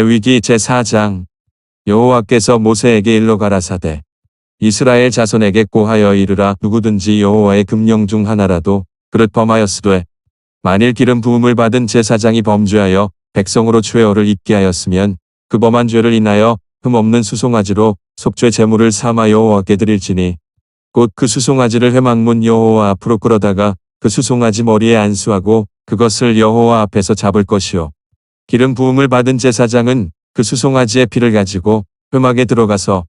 위기 제4장 여호와께서 모세에게 일러 가라사대 이스라엘 자손에게 고하여 이르라. 누구든지 여호와의 금령 중 하나라도 그릇 범하였으되 만일 기름 부음을 받은 제사장이 범죄하여 백성으로 죄어를 잊게 하였으면 그 범한 죄를 인하여 흠없는 수송아지로 속죄 제물을 삼아 여호와께 드릴지니 곧 그 수송아지를 회막문 여호와 앞으로 끌어다가 그 수송아지 머리에 안수하고 그것을 여호와 앞에서 잡을 것이요 기름 부음을 받은 제사장은 그 수송아지의 피를 가지고 회막에 들어가서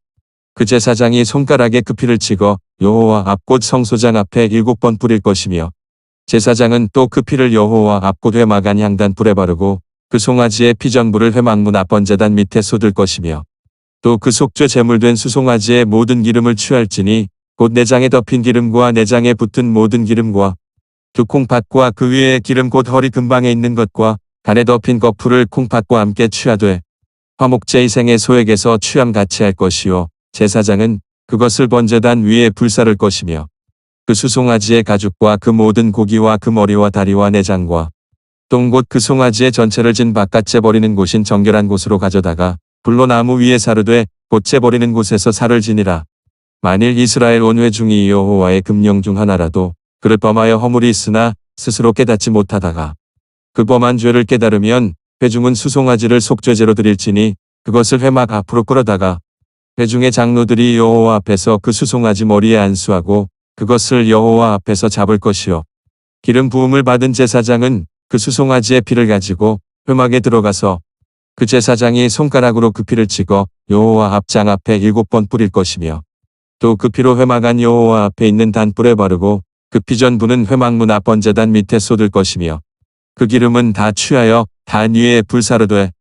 그 제사장이 손가락에 그 피를 찍어 여호와 앞곳 성소장 앞에 일곱 번 뿌릴 것이며 제사장은 또 그 피를 여호와 앞곳 회막 안 향단 불에 바르고 그 송아지의 피 전부를 회막문 앞번 제단 밑에 쏟을 것이며 또 그 속죄 제물된 수송아지의 모든 기름을 취할지니 곧 내장에 덮인 기름과 내장에 붙은 모든 기름과 두 콩팥과 그 위에 기름 곧 허리 근방에 있는 것과 간에 덮인 거풀을 콩팥과 함께 취하되 화목제 희생의 소액에서 취함 같이 할 것이요 제사장은 그것을 번제단 위에 불사를 것이며 그 수송아지의 가죽과 그 모든 고기와 그 머리와 다리와 내장과 똥곧그 송아지의 전체를 진 바깥째 버리는 곳인 정결한 곳으로 가져다가 불로 나무 위에 사르되 곧째 버리는 곳에서 살을 지니라. 만일 이스라엘 온 회 중이 여호와의 금령 중 하나라도 그를 범하여 허물이 있으나 스스로 깨닫지 못하다가 그 범한 죄를 깨달으면 회중은 수송아지를 속죄제로 드릴지니 그것을 회막 앞으로 끌어다가 회중의 장로들이 여호와 앞에서 그 수송아지 머리에 안수하고 그것을 여호와 앞에서 잡을 것이요. 기름 부음을 받은 제사장은 그 수송아지의 피를 가지고 회막에 들어가서 그 제사장이 손가락으로 그 피를 찍어 여호와 앞장 앞에 일곱 번 뿌릴 것이며 또 그 피로 회막 안 여호와 앞에 있는 단불에 바르고 그 피 전부는 회막문 앞 번제단 밑에 쏟을 것이며 그 기름은 다 취하여 단 위에 불사르되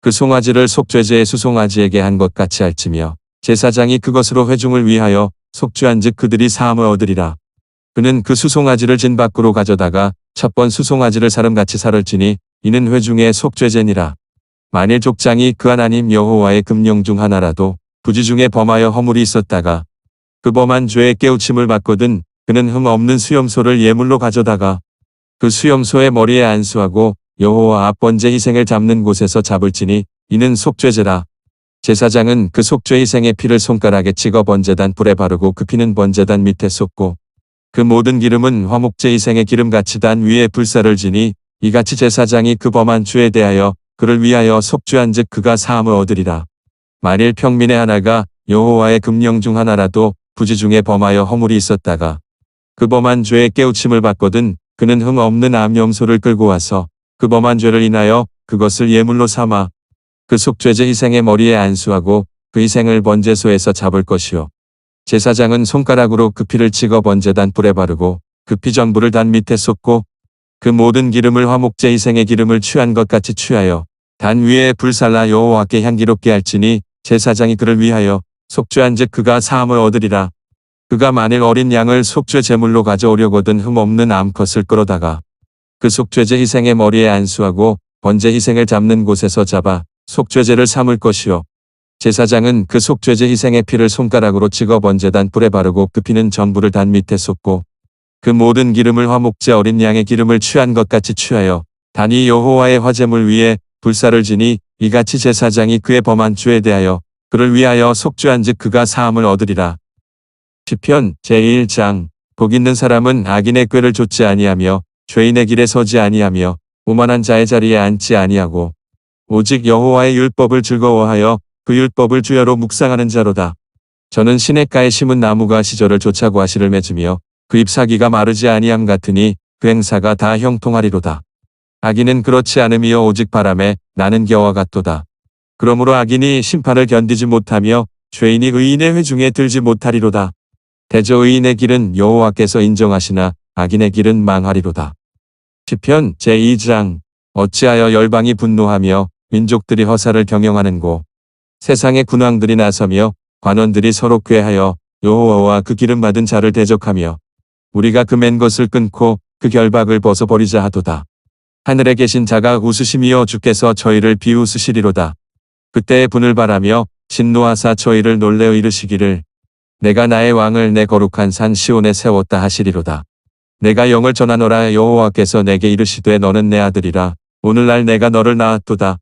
그 송아지를 속죄제의 수송아지에게 한 것 같이 할지며 제사장이 그것으로 회중을 위하여 속죄한즉 그들이 사함을 얻으리라. 그는 그 수송아지를 진 밖으로 가져다가 첫 번 수송아지를 사름같이 살을지니 이는 회중의 속죄제니라. 만일 족장이 그 하나님 여호와의 금령 중 하나라도 부지 중에 범하여 허물이 있었다가 그 범한 죄의 깨우침을 받거든 그는 흠 없는 수염소를 예물로 가져다가 그 수염소의 머리에 안수하고 여호와 앞 번제 희생을 잡는 곳에서 잡을지니 이는 속죄제라. 제사장은 그 속죄 희생의 피를 손가락에 찍어 번제단 불에 바르고 그 피는 번제단 밑에 쏟고 그 모든 기름은 화목제 희생의 기름같이 단 위에 불사를 지니 이같이 제사장이 그 범한 죄에 대하여 그를 위하여 속죄한 즉 그가 사함을 얻으리라. 만일 평민의 하나가 여호와의 금령 중 하나라도 부지 중에 범하여 허물이 있었다가 그 범한 죄의 깨우침을 받거든 그는 흠 없는 암염소를 끌고 와서 그 범한 죄를 인하여 그것을 예물로 삼아 그 속죄제 희생의 머리에 안수하고 그 희생을 번제소에서 잡을 것이요. 제사장은 손가락으로 그 피를 찍어 번제단 불에 바르고 그 피 전부를 단 밑에 쏟고 그 모든 기름을 화목제 희생의 기름을 취한 것 같이 취하여 단 위에 불살라 여호와께 향기롭게 할지니 제사장이 그를 위하여 속죄한즉 그가 사함을 얻으리라. 그가 만일 어린 양을 속죄 제물로 가져오려거든 흠없는 암컷을 끌어다가 그 속죄제 희생의 머리에 안수하고 번제 희생을 잡는 곳에서 잡아 속죄제를 삼을 것이요. 제사장은 그 속죄제 희생의 피를 손가락으로 찍어 번제단 뿔에 바르고 그 피는 전부를 단 밑에 쏟고 그 모든 기름을 화목제 어린 양의 기름을 취한 것 같이 취하여 단이 여호와의 화제물 위에 불사를 지니 이같이 제사장이 그의 범한 죄에 대하여 그를 위하여 속죄한 즉 그가 사함을 얻으리라. 시편 제1장 복 있는 사람은 악인의 꾀를 좇지 아니하며 죄인의 길에 서지 아니하며 오만한 자의 자리에 앉지 아니하고 오직 여호와의 율법을 즐거워하여 그 율법을 주여로 묵상하는 자로다. 저는 시냇가에 심은 나무가 시절을 쫓아 과실을 맺으며 그 잎사귀가 마르지 아니함 같으니 그 행사가 다 형통하리로다. 악인은 그렇지 않으며 오직 바람에 나는 겨와 같도다. 그러므로 악인이 심판을 견디지 못하며 죄인이 의인의 회중에 들지 못하리로다. 대저 의인의 길은 여호와께서 인정하시나 악인의 길은 망하리로다. 시편 제2장 어찌하여 열방이 분노하며 민족들이 허사를 경영하는고 세상의 군왕들이 나서며 관원들이 서로 꾀하여 여호와와 그 기름 받은 자를 대적하며 우리가 그 맨 것을 끊고 그 결박을 벗어버리자 하도다. 하늘에 계신 자가 웃으시며 주께서 저희를 비웃으시리로다. 그때의 분을 바라며 진노하사 저희를 놀래어 이르시기를 내가 나의 왕을 내 거룩한 산 시온에 세웠다 하시리로다. 내가 영을 전하노라 여호와께서 내게 이르시되 너는 내 아들이라 오늘날 내가 너를 낳았도다.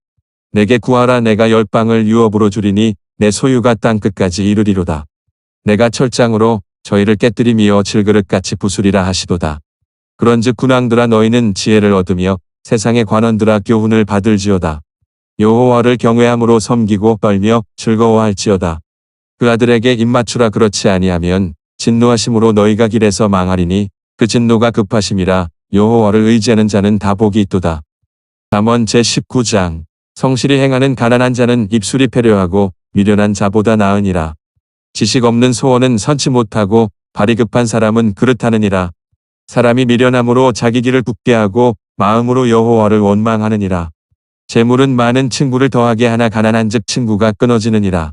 내게 구하라 내가 열방을 유업으로 주리니 내 소유가 땅 끝까지 이르리로다. 내가 철장으로 저희를 깨뜨리며 질그릇같이 부수리라 하시도다. 그런즉 군왕들아 너희는 지혜를 얻으며 세상의 관원들아 교훈을 받을지어다. 여호와를 경외함으로 섬기고 떨며 즐거워할지어다. 그 아들에게 입맞추라 그렇지 아니하면 진노하심으로 너희가 길에서 망하리니 그 진노가 급하심이라 여호와를 의지하는 자는 다 복이 있도다. 잠언 제19장 성실히 행하는 가난한 자는 입술이 패려하고 미련한 자보다 나으니라. 지식 없는 소원은 선치 못하고 발이 급한 사람은 그릇하느니라. 사람이 미련함으로 자기 길을 굳게 하고 마음으로 여호와를 원망하느니라. 재물은 많은 친구를 더하게 하나 가난한 즉 친구가 끊어지느니라.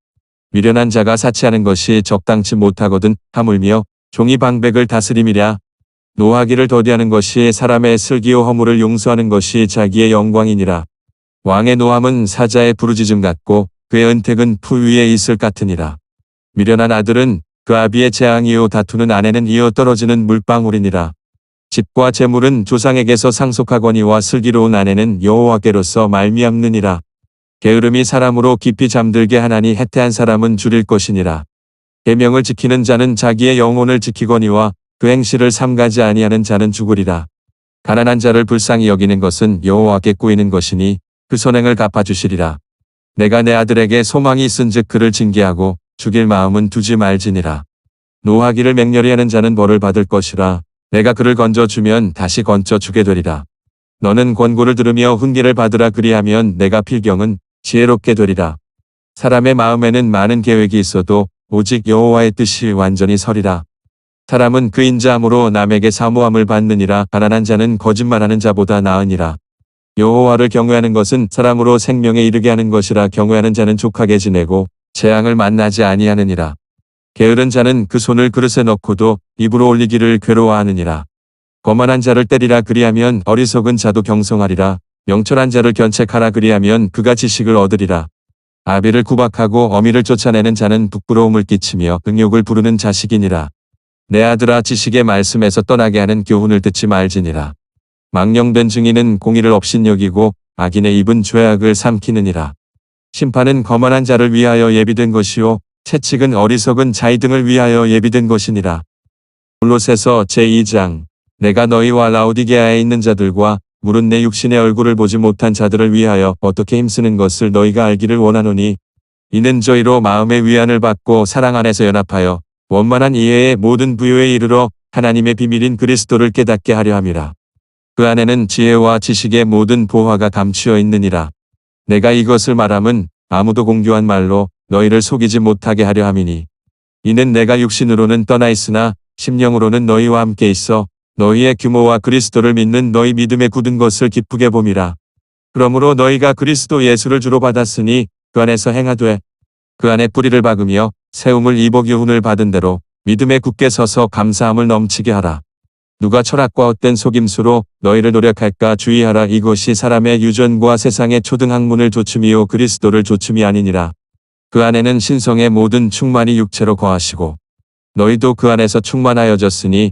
미련한 자가 사치하는 것이 적당치 못하거든 하물며 종이 방백을 다스림이랴. 노하기를 더디하는 것이 사람의 슬기요 허물을 용서하는 것이 자기의 영광이니라. 왕의 노함은 사자의 부르짖음 같고 그의 은택은 풀 위에 있을 같으니라. 미련한 아들은 그 아비의 재앙이요 다투는 아내는 이어 떨어지는 물방울이니라. 집과 재물은 조상에게서 상속하거니와 슬기로운 아내는 여호와께로서 말미암느니라. 게으름이 사람으로 깊이 잠들게 하나니 해태한 사람은 줄일 것이니라. 계명을 지키는 자는 자기의 영혼을 지키거니와 그 행실을 삼가지 아니하는 자는 죽으리라. 가난한 자를 불쌍히 여기는 것은 여호와께 꾸이는 것이니 그 선행을 갚아주시리라. 내가 내 아들에게 소망이 있은즉 그를 징계하고 죽일 마음은 두지 말지니라. 노하기를 맹렬히 하는 자는 벌을 받을 것이라. 내가 그를 건져 주면 다시 건져 주게 되리라. 너는 권고를 들으며 훈계를 받으라 그리하면 내가 필경은 지혜롭게 되리라. 사람의 마음에는 많은 계획이 있어도 오직 여호와의 뜻이 완전히 서리라. 사람은 그 인자함으로 남에게 사모함을 받느니라 가난한 자는 거짓말하는 자보다 나으니라. 여호와를 경외하는 것은 사람으로 생명에 이르게 하는 것이라 경외하는 자는 족하게 지내고 재앙을 만나지 아니하느니라. 게으른 자는 그 손을 그릇에 넣고도 입으로 올리기를 괴로워하느니라. 거만한 자를 때리라 그리하면 어리석은 자도 경성하리라. 명철한 자를 견책하라 그리하면 그가 지식을 얻으리라. 아비를 구박하고 어미를 쫓아내는 자는 부끄러움을 끼치며 응욕을 부르는 자식이니라. 내 아들아 지식의 말씀에서 떠나게 하는 교훈을 듣지 말지니라. 망령된 증인은 공의를 업신여기고 악인의 입은 죄악을 삼키느니라. 심판은 거만한 자를 위하여 예비된 것이요 채찍은 어리석은 자의 등을 위하여 예비된 것이니라. 골로새서 제2장 내가 너희와 라우디게아에 있는 자들과 물은 내 육신의 얼굴을 보지 못한 자들을 위하여 어떻게 힘쓰는 것을 너희가 알기를 원하노니 이는 저희로 마음의 위안을 받고 사랑 안에서 연합하여 원만한 이해의 모든 부요에 이르러 하나님의 비밀인 그리스도를 깨닫게 하려 함이라. 그 안에는 지혜와 지식의 모든 보화가 감추어 있느니라. 내가 이것을 말함은 아무도 공교한 말로 너희를 속이지 못하게 하려 함이니. 이는 내가 육신으로는 떠나 있으나 심령으로는 너희와 함께 있어 너희의 규모와 그리스도를 믿는 너희 믿음에 굳은 것을 기쁘게 봄이라. 그러므로 너희가 그리스도 예수를 주로 받았으니 그 안에서 행하되 그 안에 뿌리를 박으며 세움을 입어 교훈을 받은 대로 믿음에 굳게 서서 감사함을 넘치게 하라. 누가 철학과 헛된 속임수로 너희를 노력할까 주의하라 이것이 사람의 유전과 세상의 초등학문을 조춤이요 그리스도를 조춤이 아니니라. 그 안에는 신성의 모든 충만이 육체로 거하시고 너희도 그 안에서 충만하여졌으니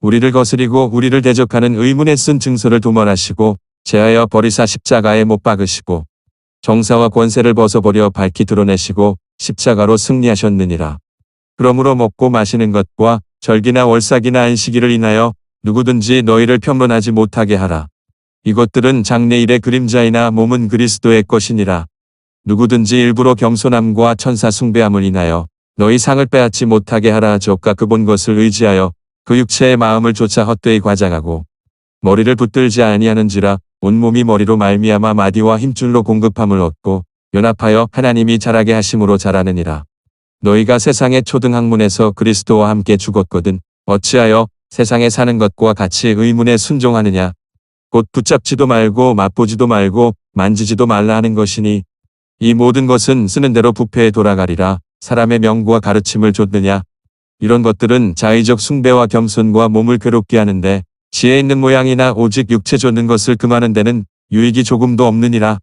우리를 거스리고 우리를 대적하는 의문에 쓴 증서를 도말하시고 제하여 버리사 십자가에 못 박으시고 정사와 권세를 벗어버려 밝히 드러내시고 십자가로 승리하셨느니라. 그러므로 먹고 마시는 것과 절기나 월삭이나 안식일을 인하여 누구든지 너희를 평론하지 못하게 하라. 이것들은 장래일의 그림자이나 몸은 그리스도의 것이니라. 누구든지 일부러 겸손함과 천사 숭배함을 인하여 너희 상을 빼앗지 못하게 하라 저가 그 본 것을 의지하여 그 육체의 마음을 쫓아 헛되이 과장하고 머리를 붙들지 아니하는지라 온몸이 머리로 말미암아 마디와 힘줄로 공급함을 얻고 연합하여 하나님이 자라게 하심으로 자라느니라. 너희가 세상의 초등학문에서 그리스도와 함께 죽었거든 어찌하여 세상에 사는 것과 같이 의문에 순종하느냐? 곧 붙잡지도 말고 맛보지도 말고 만지지도 말라 하는 것이니 이 모든 것은 쓰는 대로 부패에 돌아가리라. 사람의 명구와 가르침을 좇느냐 이런 것들은 자의적 숭배와 겸손과 몸을 괴롭게 하는데 지혜 있는 모양이나 오직 육체 좇는 것을 금하는 데는 유익이 조금도 없느니라